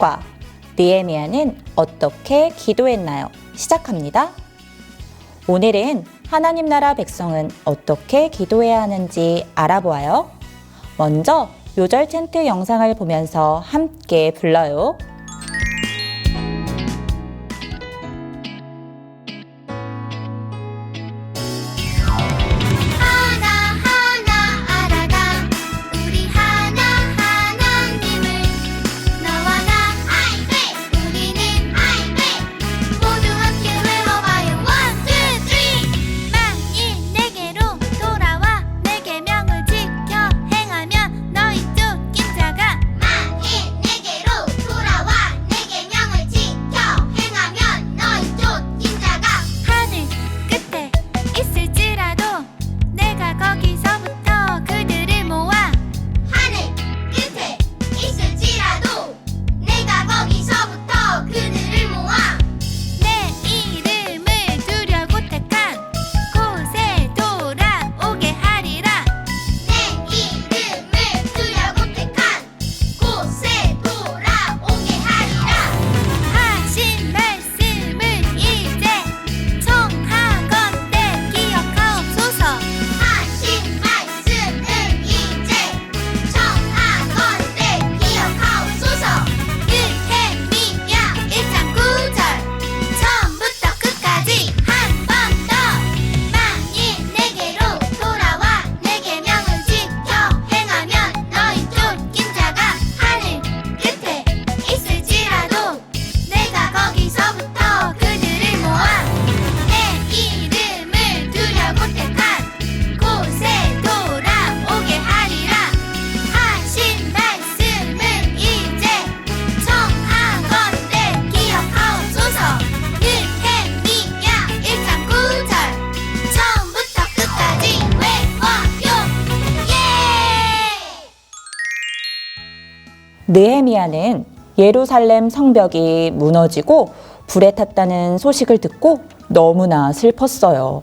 과 느헤미야는 어떻게 기도했나요? 시작합니다. 오늘은 하나님 나라 백성은 어떻게 기도해야 하는지 알아보아요. 먼저 요절 챈트 영상을 보면서 함께 불러요. 느헤미야는 예루살렘 성벽이 무너지고 불에 탔다는 소식을 듣고 너무나 슬펐어요.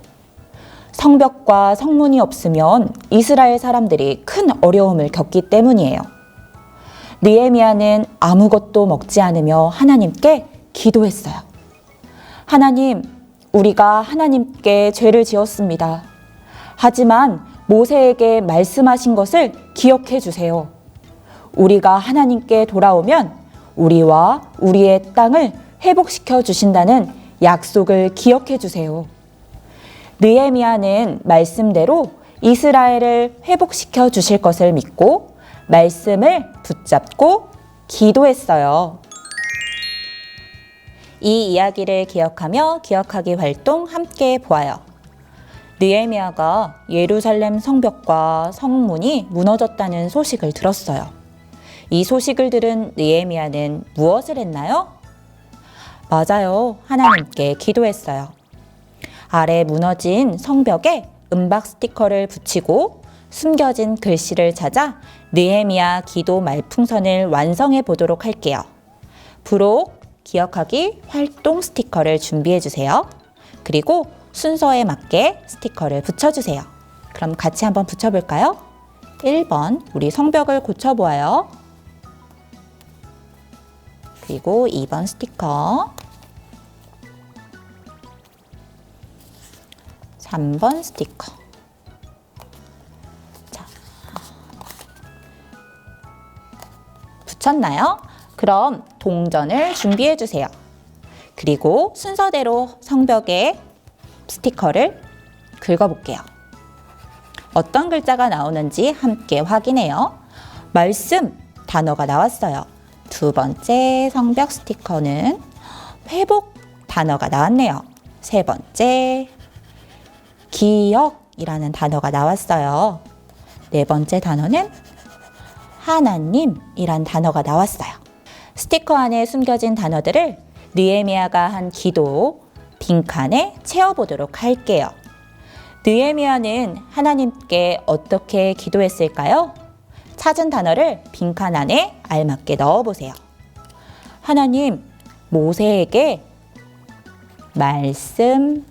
성벽과 성문이 없으면 이스라엘 사람들이 큰 어려움을 겪기 때문이에요. 느헤미야는 아무것도 먹지 않으며 하나님께 기도했어요. 하나님, 우리가 하나님께 죄를 지었습니다. 하지만 모세에게 말씀하신 것을 기억해 주세요. 우리가 하나님께 돌아오면 우리와 우리의 땅을 회복시켜 주신다는 약속을 기억해 주세요. 느헤미야는 말씀대로 이스라엘을 회복시켜 주실 것을 믿고 말씀을 붙잡고 기도했어요. 이 이야기를 기억하며 기억하기 활동 함께 보아요. 느헤미야가 예루살렘 성벽과 성문이 무너졌다는 소식을 들었어요. 이 소식을 들은 느헤미야는 무엇을 했나요? 맞아요. 하나님께 기도했어요. 아래 무너진 성벽에 음박 스티커를 붙이고 숨겨진 글씨를 찾아 느헤미야 기도 말풍선을 완성해 보도록 할게요. 부록 기억하기 활동 스티커를 준비해 주세요. 그리고 순서에 맞게 스티커를 붙여 주세요. 그럼 같이 한번 붙여 볼까요? 1번, 우리 성벽을 고쳐 보아요. 그리고 2번 스티커. 3번 스티커. 자. 붙였나요? 그럼 동전을 준비해 주세요. 그리고 순서대로 성벽에 스티커를 긁어볼게요. 어떤 글자가 나오는지 함께 확인해요. 말씀 단어가 나왔어요. 두 번째 성벽 스티커는 회복 단어가 나왔네요. 세 번째 기억이라는 단어가 나왔어요. 네 번째 단어는 하나님이란 단어가 나왔어요. 스티커 안에 숨겨진 단어들을 느에미아가 한 기도 빈칸에 채워보도록 할게요. 느에미아는 하나님께 어떻게 기도했을까요? 찾은 단어를 빈칸 안에 알맞게 넣어보세요. 하나님, 모세에게 말씀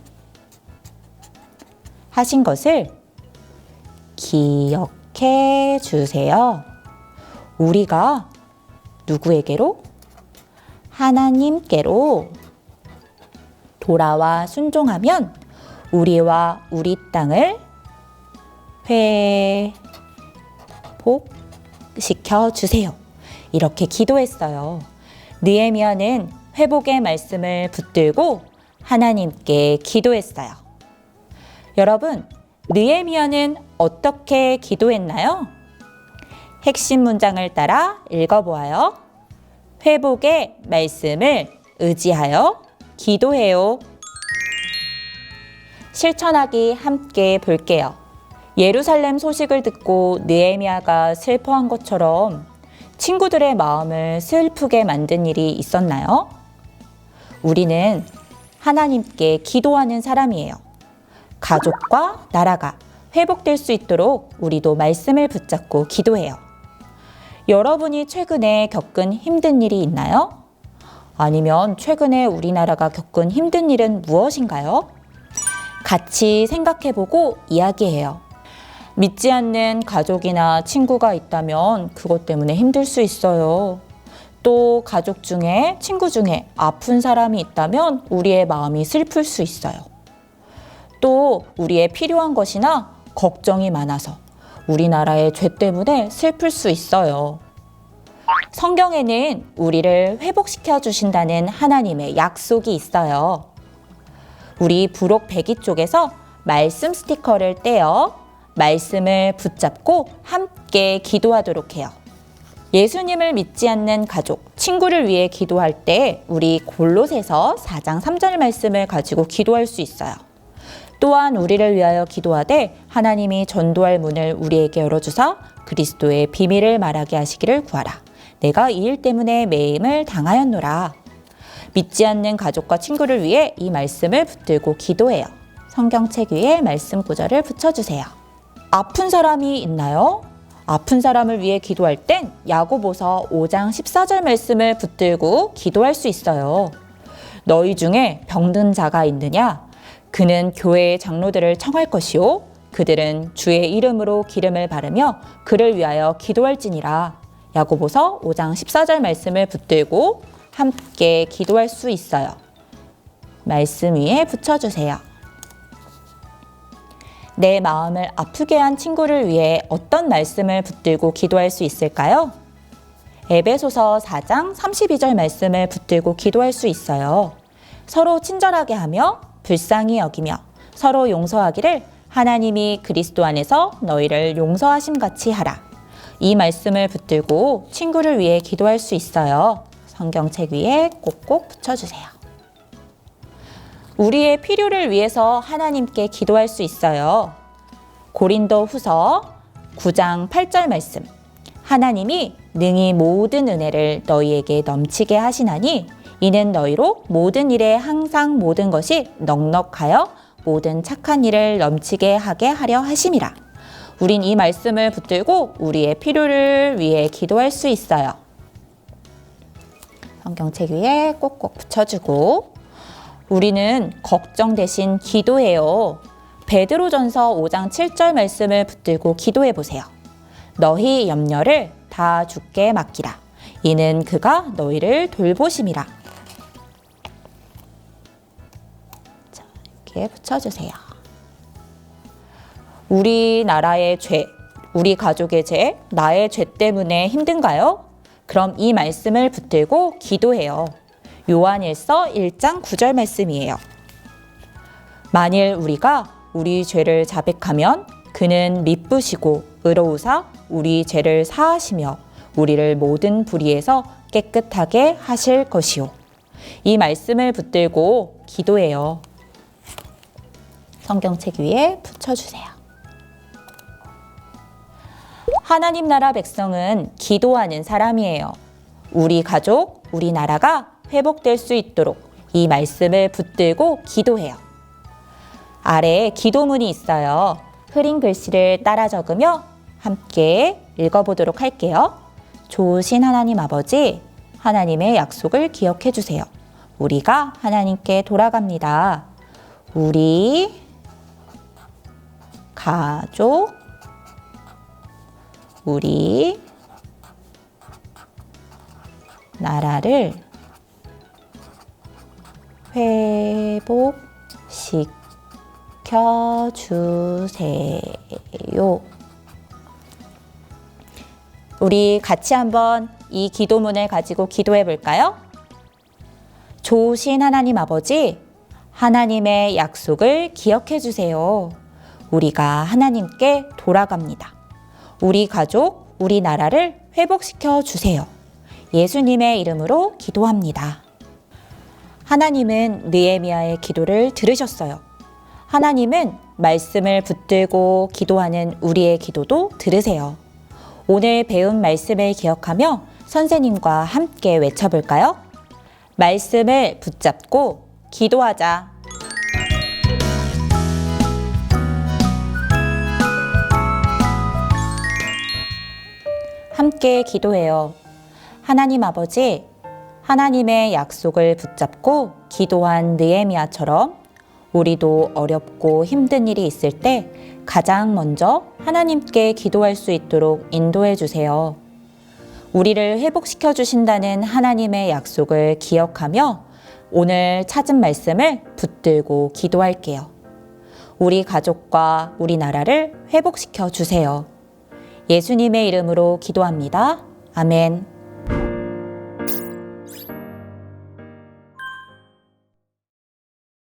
하신 것을 기억해 주세요. 우리가 누구에게로? 하나님께로 돌아와 순종하면 우리와 우리 땅을 회복 시켜 주세요. 이렇게 기도했어요. 느헤미야는 회복의 말씀을 붙들고 하나님께 기도했어요. 여러분, 느헤미야는 어떻게 기도했나요? 핵심 문장을 따라 읽어보아요. 회복의 말씀을 의지하여 기도해요. 실천하기 함께 볼게요. 예루살렘 소식을 듣고 느헤미야가 슬퍼한 것처럼 친구들의 마음을 슬프게 만든 일이 있었나요? 우리는 하나님께 기도하는 사람이에요. 가족과 나라가 회복될 수 있도록 우리도 말씀을 붙잡고 기도해요. 여러분이 최근에 겪은 힘든 일이 있나요? 아니면 최근에 우리나라가 겪은 힘든 일은 무엇인가요? 같이 생각해보고 이야기해요. 믿지 않는 가족이나 친구가 있다면 그것 때문에 힘들 수 있어요. 또 가족 중에 친구 중에 아픈 사람이 있다면 우리의 마음이 슬플 수 있어요. 또 우리의 필요한 것이나 걱정이 많아서 우리나라의 죄 때문에 슬플 수 있어요. 성경에는 우리를 회복시켜 주신다는 하나님의 약속이 있어요. 우리 부록 102 쪽에서 말씀 스티커를 떼어 말씀을 붙잡고 함께 기도하도록 해요. 예수님을 믿지 않는 가족, 친구를 위해 기도할 때 우리 골로새서 4장 3절 말씀을 가지고 기도할 수 있어요. 또한 우리를 위하여 기도하되 하나님이 전도할 문을 우리에게 열어주사 그리스도의 비밀을 말하게 하시기를 구하라. 내가 이 일 때문에 매임을 당하였노라. 믿지 않는 가족과 친구를 위해 이 말씀을 붙들고 기도해요. 성경책 위에 말씀 구절을 붙여주세요. 아픈 사람이 있나요? 아픈 사람을 위해 기도할 땐 야고보서 5장 14절 말씀을 붙들고 기도할 수 있어요. 너희 중에 병든 자가 있느냐? 그는 교회의 장로들을 청할 것이요. 그들은 주의 이름으로 기름을 바르며 그를 위하여 기도할지니라. 야고보서 5장 14절 말씀을 붙들고 함께 기도할 수 있어요. 말씀 위에 붙여주세요. 내 마음을 아프게 한 친구를 위해 어떤 말씀을 붙들고 기도할 수 있을까요? 에베소서 4장 32절 말씀을 붙들고 기도할 수 있어요. 서로 친절하게 하며 불쌍히 여기며 서로 용서하기를 하나님이 그리스도 안에서 너희를 용서하심 같이 하라. 이 말씀을 붙들고 친구를 위해 기도할 수 있어요. 성경책 위에 꼭꼭 붙여주세요. 우리의 필요를 위해서 하나님께 기도할 수 있어요. 고린도 후서 9장 8절 말씀. 하나님이 능히 모든 은혜를 너희에게 넘치게 하시나니 이는 너희로 모든 일에 항상 모든 것이 넉넉하여 모든 착한 일을 넘치게 하게 하려 하심이라. 우린 이 말씀을 붙들고 우리의 필요를 위해 기도할 수 있어요. 성경책 위에 꼭꼭 붙여주고 우리는 걱정 대신 기도해요. 베드로전서 5장 7절 말씀을 붙들고 기도해 보세요. 너희 염려를 다 주께 맡기라. 이는 그가 너희를 돌보심이라. 자, 이렇게 붙여주세요. 우리나라의 죄, 우리 가족의 죄, 나의 죄 때문에 힘든가요? 그럼 이 말씀을 붙들고 기도해요. 요한일서 1장 9절 말씀이에요. 만일 우리가 우리 죄를 자백하면 그는 미쁘시고 의로우사 우리 죄를 사하시며 우리를 모든 불의에서 깨끗하게 하실 것이요. 이 말씀을 붙들고 기도해요. 성경책 위에 붙여주세요. 하나님 나라 백성은 기도하는 사람이에요. 우리 가족, 우리 나라가 회복될 수 있도록 이 말씀을 붙들고 기도해요. 아래에 기도문이 있어요. 흐린 글씨를 따라 적으며 함께 읽어보도록 할게요. 좋으신 하나님 아버지, 하나님의 약속을 기억해 주세요. 우리가 하나님께 돌아갑니다. 우리 가족, 우리 나라를 회복시켜 주세요. 우리 같이 한번 이 기도문을 가지고 기도해 볼까요? 좋으신 하나님 아버지, 하나님의 약속을 기억해 주세요. 우리가 하나님께 돌아갑니다. 우리 가족, 우리 나라를 회복시켜 주세요. 예수님의 이름으로 기도합니다. 하나님은 느에미아의 기도를 들으셨어요. 하나님은 말씀을 붙들고 기도하는 우리의 기도도 들으세요. 오늘 배운 말씀을 기억하며 선생님과 함께 외쳐볼까요? 말씀을 붙잡고 기도하자. 함께 기도해요. 하나님 아버지, 하나님의 약속을 붙잡고 기도한 느에미아처럼 우리도 어렵고 힘든 일이 있을 때 가장 먼저 하나님께 기도할 수 있도록 인도해 주세요. 우리를 회복시켜 주신다는 하나님의 약속을 기억하며 오늘 찾은 말씀을 붙들고 기도할게요. 우리 가족과 우리 나라를 회복시켜 주세요. 예수님의 이름으로 기도합니다. 아멘.